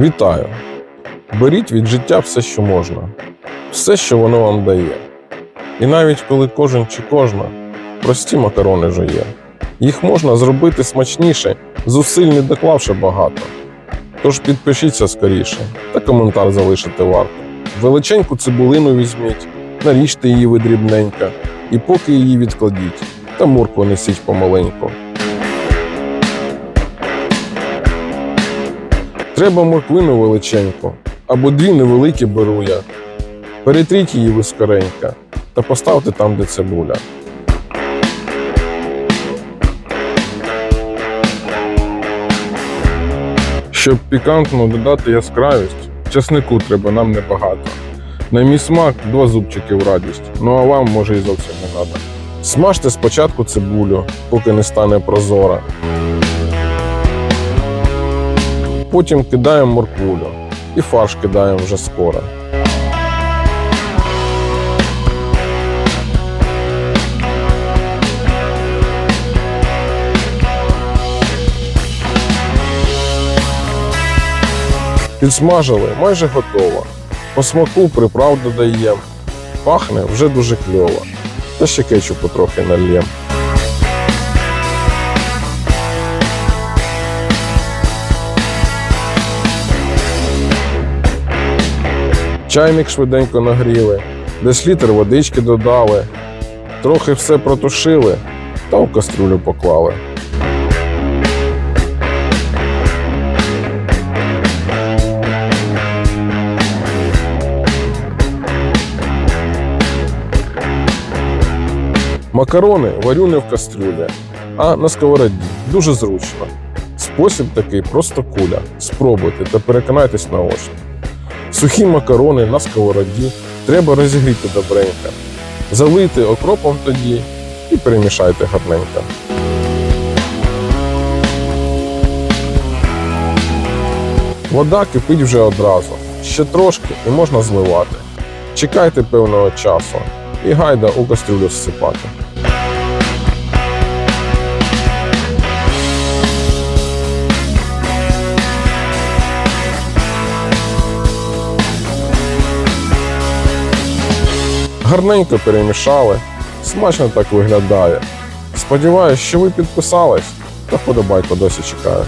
Вітаю! Беріть від життя все, що можна, все, що воно вам дає. І навіть коли кожен чи кожна прості макарони жує, їх можна зробити смачніше, зусиль не доклавши багато. Тож підпишіться скоріше та коментар залишити варто. Величеньку цибулину візьміть, наріжте її ви дрібненько, і поки її відкладіть, та моркву несіть помаленьку. Треба морквину величеньку, або дві невеликі беру я. Перетріть її вискоренько та поставте там, де цибуля. Щоб пікантно додати яскравість, часнику треба нам небагато. На мій смак два зубчики в радість, ну а вам може і зовсім не треба. Смажте спочатку цибулю, поки не стане прозора. Потім кидаємо морквулю і фарш кидаємо вже скоро. Підсмажили майже готово. По смаку приправ додаємо. Пахне вже дуже кльово. Та ще кетчупу трохи нальємо. Чайник швиденько нагріли, десь літр водички додали, трохи все протушили та в каструлю поклали. Макарони варю не в кастрюлі, а на сковороді. Дуже зручно. Спосіб такий просто куля. Спробуйте та переконайтесь наочно. Сухі макарони на сковороді треба розігріти добренько. Залийте окропом тоді і перемішайте гарненько. Вода кипить вже одразу. Ще трошки і можна зливати. Чекайте певного часу і гайда у кастрюлю всипати. Гарненько перемішали, смачно так виглядає. Сподіваюсь, що ви підписались та вподобайку досі чекаю.